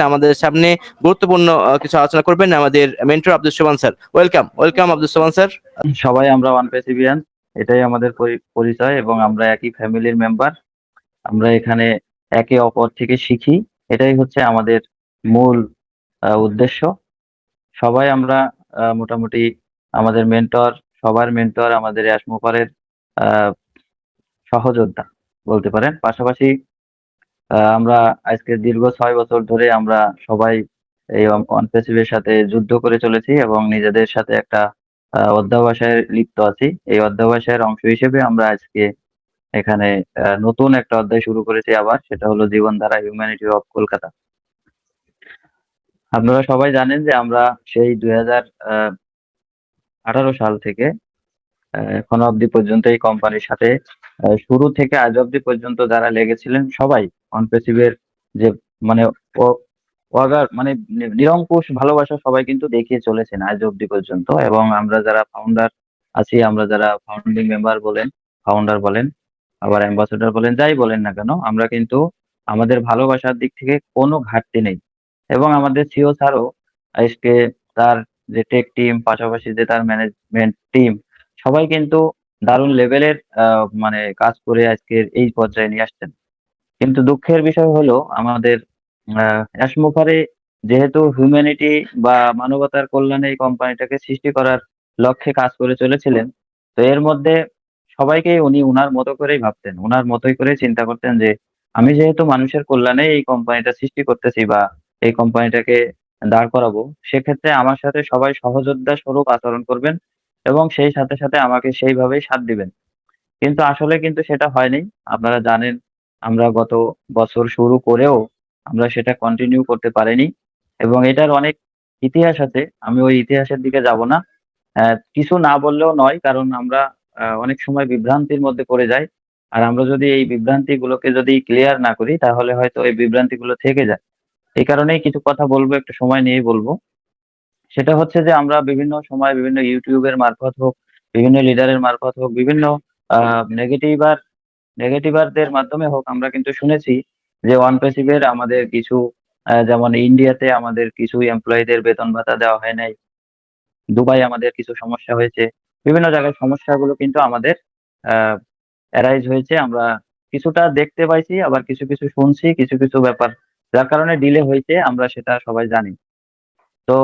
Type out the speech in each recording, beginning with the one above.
আমাদের সামনে গুরুত্বপূর্ণ কিছু আলোচনা করবেন আমাদের মেন্টর আব্দুল সোমান স্যার। ওয়েলকাম ওয়েলকাম আব্দুল সোমান স্যার। সবাই আমরা ওয়ান প্যাসিভিয়ান এটাই আমাদের পরি- পরিচয় এবং আমরা একই ফ্যামিলির মেম্বার আমরা এখানে একে অপর থেকে শিখি এটাই হচ্ছে আমাদের মূল উদ্দেশ্য। সবাই আমরা মোটামুটি আমাদের মেন্টর সবার মেন্টর আমাদের অ্যাশমোপারের আহ, সহযোদ্ধা বলতে পারেন। পাশাপাশি আমরা আজকে দীর্ঘ ছয় বছর ধরে আমরা সবাই এই অনপেসিভের সাথে যুদ্ধ করে চলেছি এবং নিজেদের সাথে একটা অধ্যাবসায়ে লিপ্ত আছি। এই অধ্যাবসায়ের অংশ হিসেবে আমরা আজকে এখানে নতুন একটা অধ্যায় শুরু করেছি আবার, সেটা হলো জীবনধারা হিউম্যানিটি অফ কলকাতা আপনারা সবাই জানেন যে আমরা সেই দুই আঠারো সাল থেকে এখনও অবধি পর্যন্ত এই কোম্পানির সাথে শুরু থেকে আজ অবধি পর্যন্ত যারা লেগেছিলেন সবাই অনপেসিভের যে মানে ও- অগার মানে নিরঙ্কুশ ভালোবাসা সবাই কিন্তু দেখিয়ে চলেছেন আজ অবধি পর্যন্ত। এবং আমরা যারা ফাউন্ডার আছি, আমরা যারা ফাউন্ডিং মেম্বার বলেন ফাউন্ডার বলেন, আবার অ্যাম্বাসেডর বলেন, যাই বলেন না কেন, আমরা কিন্তু আমাদের ভালোবাসার দিক থেকে কোনো ঘাটতি নেই। এবং আমাদের সিও স্যারও আজকে তার যে টেক টিম পাশাপাশি যে তার ম্যানেজমেন্ট টিম সবাই কিন্তু দারুণ লেভেলের মানে কাজ করে আজকের এই পর্যায়ে নিয়ে আসছেন। কিন্তু দুঃখের বিষয় হলো আমাদের অ্যাশমুফারে যেহেতু হিউম্যানিটি বা মানবতার কল্যাণে এই কোম্পানিটাকে সৃষ্টি করার লক্ষ্যে কাজ করে চলেছিলেন, তো এর মধ্যে সবাইকে উনি উনার মতো করেই ভাবতেন, উনার মতোই করে চিন্তা করতেন যে আমি যেহেতু মানুষের কল্যাণে এই কোম্পানিটা সৃষ্টি করতেছি বা এই কোম্পানিটাকে দাঁড় করাবো, সেক্ষেত্রে আমার সাথে সবাই সহযোদ্ধা স্বরূপ আচরণ করবেন এবং সেই সাথে সাথে আমাকে সেইভাবেই সাথ দিবেন। কিন্তু আসলে কিন্তু সেটা হয়নি। আপনারা জানেন, আমরা গত বছর শুরু করেও আমরা সেটা কন্টিনিউ করতে পারিনি এবং এটার অনেক ইতিহাস আছে। আমি ওই ইতিহাসের দিকে যাব না। কিছু না বললেও নয়, কারণ আমরা অনেক সময় বিভ্রান্তির মধ্যে পড়ে যাই। আর আমরা যদি এই বিভ্রান্তি গুলোকে যদি ক্লিয়ার না করি, তাহলে হয়তো এই বিভ্রান্তি গুলো থেকে যায়। এই কারণেই কিছু কথা বলব, একটু সময় নিয়েই বলব। সেটা হচ্ছে যে আমরা বিভিন্ন সময় বিভিন্ন ইউটিউবের মারফত হোক, বিভিন্ন লিডারের মারফত হোক, বিভিন্ন নেগেটিভ আর নেগেটিভারদের মাধ্যমে হোক, আমরা কিন্তু শুনেছি যে ওয়ান প্যাসিভের আমাদের কিছু যেমন ইন্ডিয়াতে আমাদের কিছু এমপ্লয়ীদের বেতন ভাতা দেওয়া হয় নাই। দুবাই আমাদের কিছু সমস্যা হয়েছে। বিভিন্ন জায়গায় সমস্যাগুলো কিন্তু আমাদের অ্যারাইজ হয়েছে। আমরা কিছুটা দেখতে পাইছি, আবার কিছু কিছু শুনছি, কিছু কিছু ব্যাপার যার কারণে ডিলে হয়েছে, আমরা সেটা সবাই জানি। তো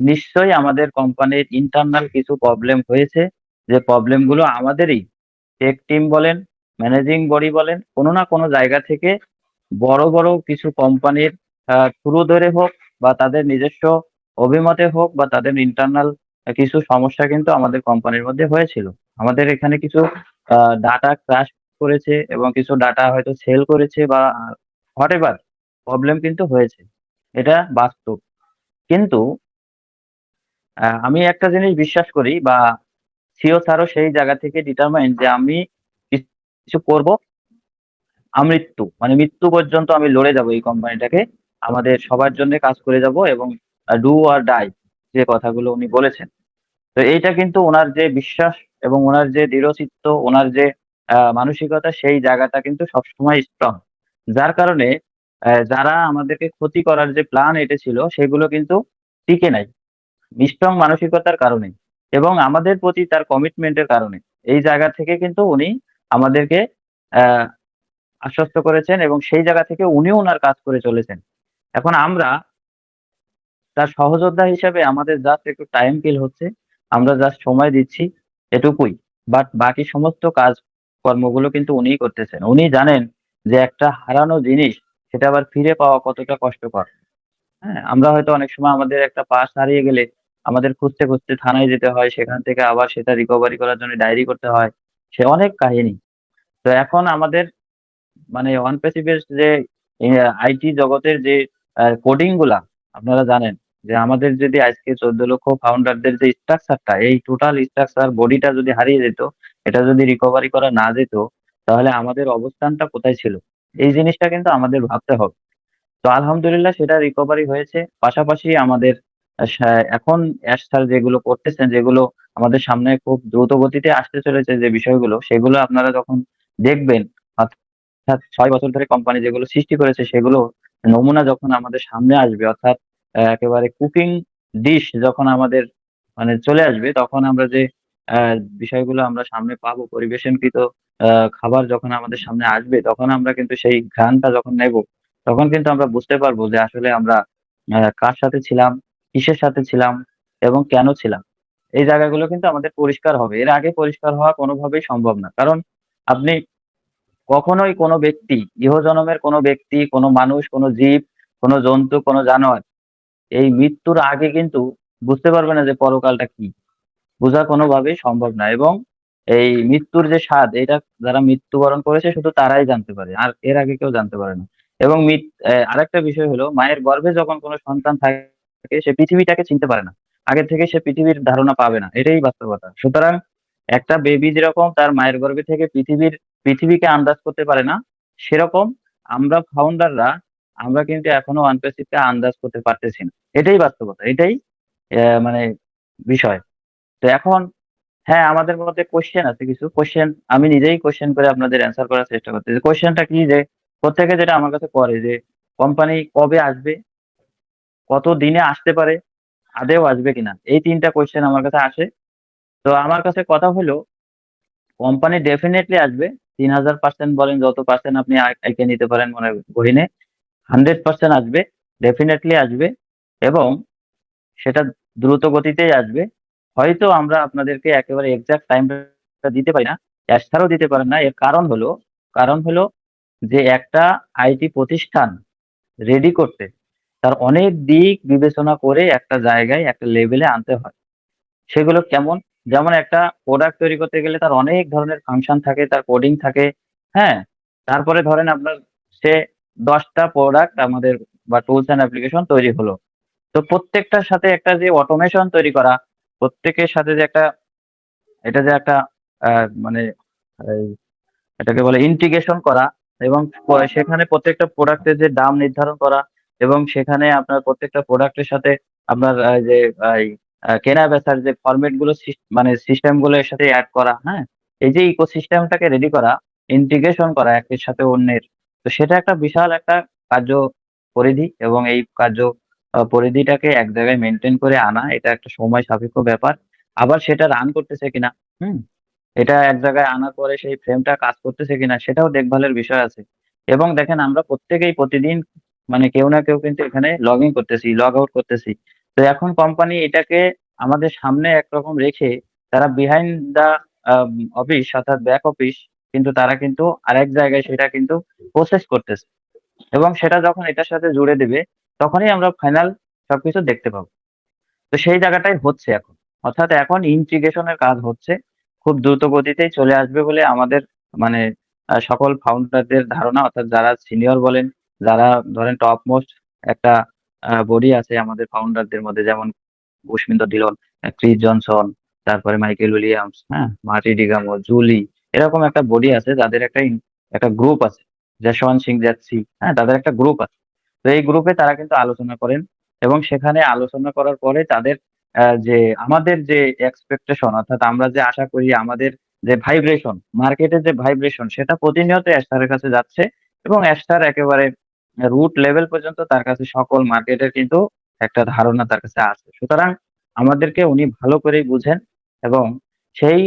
নিশ্চয়ই আমাদের কোম্পানির ইন্টারনাল কিছু প্রবলেম হয়েছে। যে প্রবলেমগুলো আমাদেরই। টেক টিম বলেন ম্যানেজিং বডি বলেন, কোনো না কোনো জায়গা থেকে বড় বড় কিছু কোম্পানির থ্রু ধরে হোক বা তাদের নিজস্ব অভিমতে হোক বা তাদের ইন্টারনাল কিছু সমস্যা কিন্তু আমাদের কোম্পানির মধ্যে হয়েছিল। আমাদের এখানে কিছু ডাটা ক্রাশ করেছে এবং কিছু ডাটা হয়তো সেল করেছে বা হোয়াট প্রবলেম কিন্তু হয়েছে। এটা বাস্তব। কিন্তু আমি একটা জিনিস বিশ্বাস করি বা সিও স্যারও সেই জায়গা থেকে ডিটারমাইন যে আমি কিছু করব, আমৃত্যু মানে মৃত্যু পর্যন্ত আমি লড়ে যাব এই কোম্পানিটাকে আমাদের সবার জন্য কাজ করে যাব এবং ডু আর ডাই যে কথাগুলো উনি বলেছেন। তো এইটা কিন্তু ওনার যে বিশ্বাস এবং ওনার যে দৃঢ়চিত্ত, ওনার যে মানসিকতা সেই জায়গাটা কিন্তু সবসময় স্ট্রং যার কারণে যারা আমাদেরকে ক্ষতি করার যে প্ল্যান এঁটেছিল সেগুলো কিন্তু টিকে নাই। স্ট্রং মানসিকতার কারণে এবং আমাদের প্রতি তার কমিটমেন্টের কারণে। এই জায়গা থেকে কিন্তু উনি আমাদেরকে আশ্বস্ত করেছেন এবং সেই জায়গা থেকে উনিও ওনার কাজ করে চলেছেন। এখন আমরা তার সহযোদ্ধা হিসেবে আমাদের জাস্ট একটু টাইম কিল হচ্ছে, আমরা জাস্ট সময় দিচ্ছি এটুকুই। বাট বাকি সমস্ত কাজ কর্মগুলো কিন্তু উনিই করতেছেন। উনি জানেন যে একটা হারানো জিনিস, সেটা আবার ফিরে পাওয়া কতটা কষ্টকর। হ্যাঁ আমরা হয়তো অনেক সময় আমাদের একটা পাস হারিয়ে গেলে আমাদের খুঁজতে খুঁজতে থানায় যেতে হয়, সেখান থেকে আবার সেটা রিকভারি করার জন্য ডায়েরি করতে হয়। সে অনেক কাহিনী। তো এখন আমাদের মানে ওয়ান প্যাসিভের যে আইটি জগতের যে কোডিংগুলা, আপনারা জানেন যে আমাদের যদি আজকে চোদ্দ লক্ষ ফাউন্ডারদের যে স্ট্রাকচারটা এই টোটাল স্ট্রাকচার বডিটা যদি হারিয়ে যেত, এটা যদি রিকভারি করা না যেত, তাহলে আমাদের অবস্থানটা কোথায় ছিল? এই জিনিসটা কিন্তু আমাদের ভাবতে হবে। তো আলহামদুলিল্লাহ সেটা রিকভারি হয়েছে। পাশাপাশি আমাদের এখন অ্যাশ স্যার যেগুলো করতেছেন, যেগুলো আমাদের সামনে খুব দ্রুত গতিতে আসতে চলেছে যে বিষয়গুলো, সেগুলো আপনারা যখন দেখবেন, অর্থাৎ ছয় বছর ধরে কোম্পানি যেগুলো সৃষ্টি করেছে, সেগুলো নমুনা যখন আমাদের সামনে আসবে, অর্থাৎ একেবারে কুকিং ডিশ যখন আমাদের মানে চলে আসবে, তখন আমরা যে বিষয়গুলো আমরা সামনে পাবো, পরিবেশনকৃত খাবার যখন আমাদের সামনে আসবে, তখন আমরা কিন্তু সেই ঘ্রাণটা যখন নেব, তখন কিন্তু আমরা বুঝতে পারব যে আসলে আমরা কার সাথে ছিলাম কিসের সাথে ছিলাম এবং কেন ছিলাম? এই জায়গাগুলো কিন্তু আমাদের পরিষ্কার হবে। এর আগে পরিষ্কার হওয়া কোনোভাবেই সম্ভব না। কারণ আপনি কখনোই কোনো ব্যক্তি ইহজনমের কোনো ব্যক্তি, কোনো মানুষ, কোনো জীব, কোনো জন্তু, কোনো জানোয়ার, এই মৃত্যুর আগে কিন্তু বুঝতে পারবে না যে পরকালটা কি। বোঝা কোনোভাবেই সম্ভব না এবং এই মৃত্যুর যে স্বাদ, এটা যারা মৃত্যুবরণ করেছে শুধু তারাই জানতে পারে। আর এর আগে কেউ জানতে পারে না। এবং আরেকটা বিষয় হলো, মায়ের গর্ভে যখন কোনো সন্তান থাকে সে পৃথিবীটাকে চিনতে পারে না। আগে থেকে সে পৃথিবীর ধারণা পাবে না। এটাই বাস্তবতা। সুতরাং একটা বেবি যেরকম তার মায়ের গর্ভে থেকে পৃথিবীর, পৃথিবীকে আন্দাজ করতে পারে না, সেরকম আমরা ফাউন্ডাররা আমরা কিন্তু এখনও ওয়ানপ্রেসিভকে আন্দাজ করতে পারতেছি না। এটাই বাস্তবতা। এটাই মানে বিষয়। তো এখন হ্যাঁ আমাদের মধ্যে কোশ্চেন আছে কিছু। কোশ্চেন আমি নিজেই কোশ্চেন করে আপনাদের অ্যান্সার করার চেষ্টা করতেছি। কোশ্চেনটা কি যে, প্রত্যেকে যেটা আমার কাছে করে যে কোম্পানি কবে আসবে? কত দিনে আসতে পারে, আদেও আসবে কিনা? এই তিনটা কোয়েশ্চেন আমার কাছে আসে। তো আমার কাছে কথা হলো কোম্পানি ডেফিনেটলি আসবে। তিন হাজার পার্সেন্ট বলেন, যত পার্সেন্ট আপনি এঁকে নিতে পারেন মনে গহিনে হান্ড্রেড পার্সেন্ট আসবে ডেফিনেটলি আসবে এবং সেটা দ্রুত গতিতেই আসবে। হয়তো আমরা আপনাদেরকে একেবারে এক্সাক্ট টাইমটা দিতে পারি না এস্টারও দিতে পারেন না। এর কারণ হলো কারণ হলো যে একটা আইটি প্রতিষ্ঠান রেডি করতে তার অনেক দিক বিবেচনা করে একটা জায়গায় একটা লেভেলে আনতে হয়। সেগুলো কেমন? যেমন একটা প্রোডাক্ট তৈরি করতে গেলে তার অনেক ধরনের ফাংশন থাকে, তার কোডিং থাকে হ্যাঁ? তারপরে ধরেন আপনার সে দশটা প্রোডাক্ট আমাদের বা টুলস অ্যান্ড অ্যাপ্লিকেশন তৈরি হলো। তো প্রত্যেকটার সাথে একটা যে অটোমেশন তৈরি করা, প্রত্যেকের সাথে যে একটা, এটা যে একটা মানে এটাকে বলে ইন্টিগ্রেশন করা এবং সেখানে প্রত্যেকটা প্রোডাক্টের যে দাম নির্ধারণ করা এবং সেখানে আপনার প্রত্যেকটা প্রোডাক্টের সাথে আপনার যে কেনা বেচার যে ফরম্যাটগুলো মানে সিস্টেমগুলো এর সাথে অ্যাড করা হ্যাঁ? এই যে ইকোসিস্টেমটাকে রেডি করা ইন্টিগ্রেশন করা একের সাথে অন্যের, তো সেটা একটা বিশাল একটা কার্য পরিধি এবং এই কার্য পরিধিটাকে এক জায়গায় মেনটেন করে আনা, এটা একটা সময় সাপেক্ষ ব্যাপার। আবার সেটা রান করতেছে কিনা, হুম? এটা এক জায়গায় আনার পরে সেই ফ্রেমটা কাজ করতেছে কিনা, সেটাও দেখভালের বিষয় আছে। এবং দেখেন আমরা প্রত্যেকেই প্রতিদিন মানে কেউ না কেউ কিন্তু এখানে লগ ইন করতেছি লগ আউট করতেছি। তো এখন কোম্পানি এটাকে আমাদের সামনে একরকম রেখে তারা বিহাইন্ড দা অফিস অর্থাৎ ব্যাক অফিস কিন্তু তারা কিন্তু আরেক জায়গায় সেটা কিন্তু প্রসেস করতেছে। এবং সেটা যখন এটার সাথে জুড়ে দেবে, তখনই আমরা ফাইনাল সবকিছু দেখতে পাবো। তো সেই জায়গাটাই হচ্ছে এখন। অর্থাৎ এখন ইন্টিগ্রেশনের কাজ হচ্ছে, খুব দ্রুত গতিতেই চলে আসবে বলে আমাদের মানে সকল ফাউন্ডারদের ধারণা, অর্থাৎ যারা সিনিয়র বলেন যারা ধরেন টপ মোস্ট একটা বডি আছে আমাদের ফাউন্ডারদের মধ্যে, যেমন বুশমিন্দর ডিলন ক্রিস জনসন, তারপরে মাইকেল উইলিয়ামস হ্যাঁ মার্টি ডিগামো, জুলি, এরকম একটা বডি আছে যাদের একটা একটা গ্রুপ আছে যশওয়ান্ত সিং যাচ্ছি হ্যাঁ তাদের একটা গ্রুপ আছে। তো এই গ্রুপে তারা কিন্তু আলোচনা করেন এবং সেখানে আলোচনা করার পরে তাদের যে আমাদের যে এক্সপেকটেশন অর্থাৎ আমরা যে আশা করি আমাদের যে ভাইব্রেশন মার্কেটের যে ভাইব্রেশন সেটা প্রতিনিয়ত অ্যাস্টারের কাছে যাচ্ছে এবং অ্যাস্টার একেবারে রুট লেভেল পর্যন্ত তার কাছে সকল মার্কেটের কিন্তু একটা ধারণা তার কাছে আছে। সুতরাং আমাদেরকে উনি ভালো করেই বুঝেন এবং সেই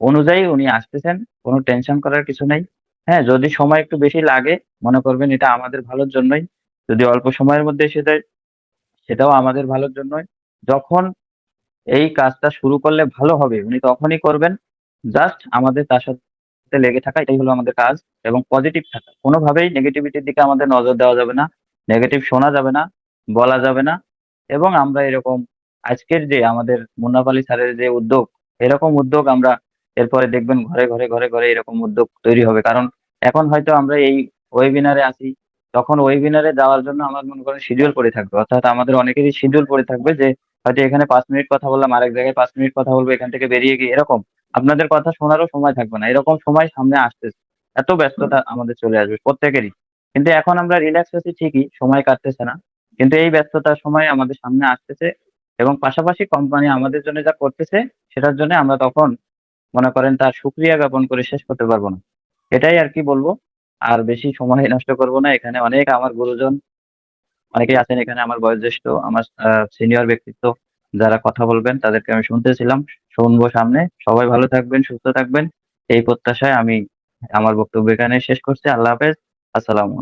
অনুযায়ী উনি আসতেছেন, কোনো টেনশন করার কিছু নেই। হ্যাঁ যদি সময় একটু বেশি লাগে, মনে করবেন এটা আমাদের ভালোর জন্যই। যদি অল্প সময়ের মধ্যে এসে যায়, সেটাও আমাদের ভালোর জন্যই। যখন এই কাজটা শুরু করলে ভালো হবে, উনি তখনই করবেন। জাস্ট আমাদের তার সাথে লেগে থাকা, এটাই হলো আমাদের কাজ। এবং পজিটিভ থাকা। কোনোভাবেই নেগেটিভিটির দিকে আমাদের নজর দেওয়া যাবে না নেগেটিভ শোনা যাবে না, বলা যাবে না। এবং আমরা এরকম আজকের যে আমাদের মুন্নাফ আলী স্যারের যে উদ্যোগ, এরকম উদ্যোগ আমরা এরপরে দেখবেন ঘরে ঘরে ঘরে ঘরে এরকম উদ্যোগ তৈরি হবে। কারণ এখন হয়তো আমরা এই ওয়েবিনারে আসি, তখন ওয়েবিনারে যাওয়ার জন্য আমার মনে করেন শিডিউল পড়ে থাকবে। অর্থাৎ আমাদের অনেকেরই শিডিউল পড়ে থাকবে যে, হয়তো এখানে পাঁচ মিনিট কথা বললাম, আরেক জায়গায় পাঁচ মিনিট কথা বলব, এখান থেকে বেরিয়ে গিয়ে, এরকম। আপনাদের কথা শোনারও সময় থাকবে না। এরকম সময় সামনে আসতেছে এত ব্যস্ততা আমাদের চলে আসবে প্রত্যেকেরই। কিন্তু এখন আমরা রিল্যাক্স আছি ঠিকই, সময় কাটতেছে না। কিন্তু এই ব্যস্ততার সময় আমাদের সামনে আসতেছে এবং পাশাপাশি কোম্পানি আমাদের জন্য যা করতেছে, সেটার জন্য আমরা তখন মনে করেন তার সুক্রিয়া জ্ঞাপন করে শেষ করতে পারব না। এটাই আর কি বলব। আর বেশি সময় নষ্ট করব না। এখানে অনেক আমার গুরুজন, অনেকেই আছেন এখানে, আমার বয়োজ্যেষ্ঠ, আমার সিনিয়র ব্যক্তিত্ব, যারা কথা বলবেন, তাদেরকে আমি শুনতেছিলাম। শুনব সামনে। সবাই ভালো থাকবেন, সুস্থ থাকবেন। এই প্রত্যাশায় আমি আমার বক্তব্য এখানে শেষ করছি। আল্লাহ হাফেজ। আসসালামু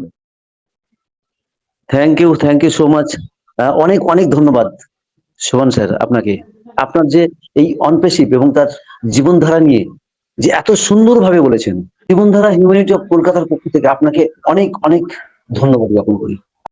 thank you thank you so much অনেক অনেক ধন্যবাদ শোভন স্যার আপনাকে। আপনার যে এই অনপেশিভ এবং তার জীবনধারা নিয়ে যে এত সুন্দরভাবে বলেছেন, জীবনধারা হিউম্যানিটি অফ কলকাতার পক্ষ থেকে আপনাকে অনেক অনেক ধন্যবাদ জ্ঞাপন করি।